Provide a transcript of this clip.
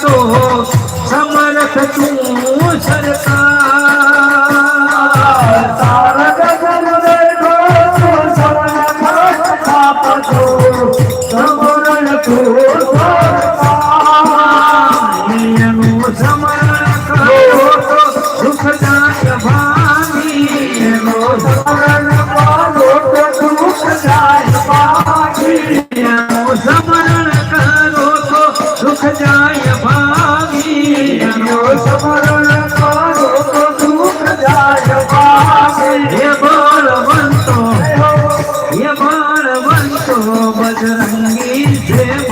તો સમર્થ તું સરકાર. તારા ગગન વેગો સમર્થ આપતો સમરણ 내